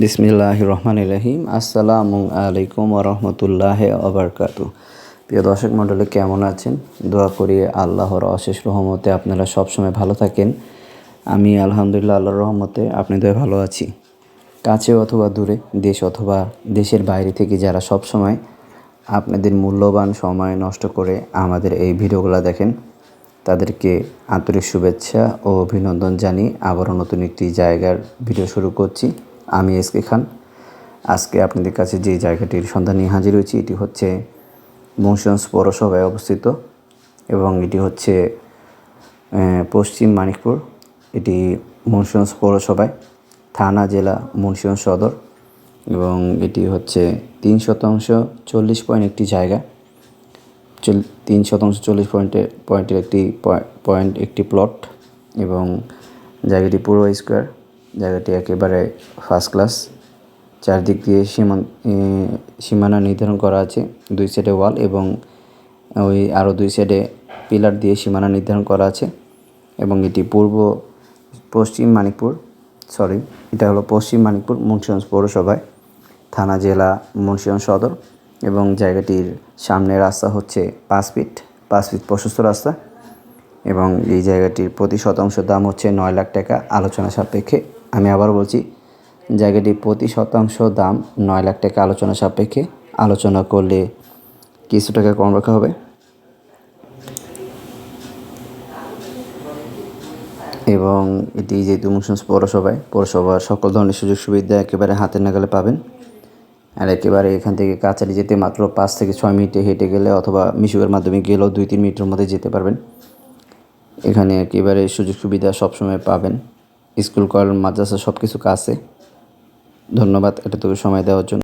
বিসমিল্লাহ রহমান রহিম আসসালামু আলাইকুম রহমতুল্লাহ আবরকাত প্রিয় দর্শক মণ্ডলী, কেমন আছেন? দোয়া করি আল্লাহর অশেষ রহমতে আপনারা সবসময় ভালো থাকেন। আমি আলহামদুলিল্লাহ আল্লাহর রহমতে আপনাদের ভালো আছি। কাছে অথবা দূরে, দেশ অথবা দেশের বাইরে থেকে যারা সবসময় আপনাদের মূল্যবান সময় নষ্ট করে আমাদের এই ভিডিওগুলো দেখেন, তাদেরকে আন্তরিক শুভেচ্ছা ও অভিনন্দন জানিয়ে আবারও নতুন একটি জায়গার ভিডিও শুরু করছি। আমি এস কে খান। আজকে আপনাদের কাছে যে জায়গাটির সন্ধান নিয়ে হাজির হয়েছি, এটি হচ্ছে মুন্সিগঞ্জ পৌরসভায় অবস্থিত এবং এটি হচ্ছে পশ্চিম মানিকপুর। এটি মুন্সিগঞ্জ পৌরসভায়, থানা জেলা মুন্সিগঞ্জ সদর এবং এটি হচ্ছে তিন শতাংশ চল্লিশ পয়েন্ট একটি জায়গা। চল- তিন শতাংশ চল্লিশ পয়েন্টের পয়েন্টের একটি পয়- পয়েন্ট একটি প্লট এবং জায়গাটি পুরো স্কোয়ার। জায়গাটি একেবারে ফার্স্ট ক্লাস চারদিক দিয়ে সীমান সীমানা নির্ধারণ করা আছে দুই সাইডে ওয়াল এবং ওই আরও দুই সাইডে পিলার দিয়ে সীমানা নির্ধারণ করা আছে এবং এটি পূর্ব পশ্চিম মানিকপুর সরি এটা হলো পশ্চিম মানিকপুর মুন্সিগঞ্জ পৌরসভায়, থানা, জেলা, মুন্সিগঞ্জ সদর এবং জায়গাটির সামনে রাস্তা হচ্ছে পাঁচ ফিট পাঁচ ফিট প্রশস্ত রাস্তা এবং এই জায়গাটির প্রতি শতাংশ দাম হচ্ছে নয় লাখ টাকা। আলোচনা সাপেক্ষে আমি আবার বলছি, জায়গাটি প্রতি শতাংশ দাম নয় লাখ টাকা আলোচনা সাপেক্ষে। আলোচনা করলে কিছু টাকা কম রাখা হবে। এবং এটি যেহেতু মুন্সিগঞ্জ পৌরসভায়, পৌরসভার সকল ধরনের সুযোগ সুবিধা একেবারে হাতের নাগালে পাবেন। আর একেবারে এখান থেকে কাছারি যেতে মাত্র পাঁচ থেকে ছয় মিনিটে হেঁটে গেলে অথবা মিশুকের মাধ্যমে গেলেও দুই তিন মিনিটের মধ্যে যেতে পারবেন। এখানে একেবারে সুযোগ সুবিধা সবসময় পাবেন। স্কুল কল মাদ্রাসা সব কিছু কাছে ধন্যবাদ এটা এতটুকু সময় দেওয়ার জন্য।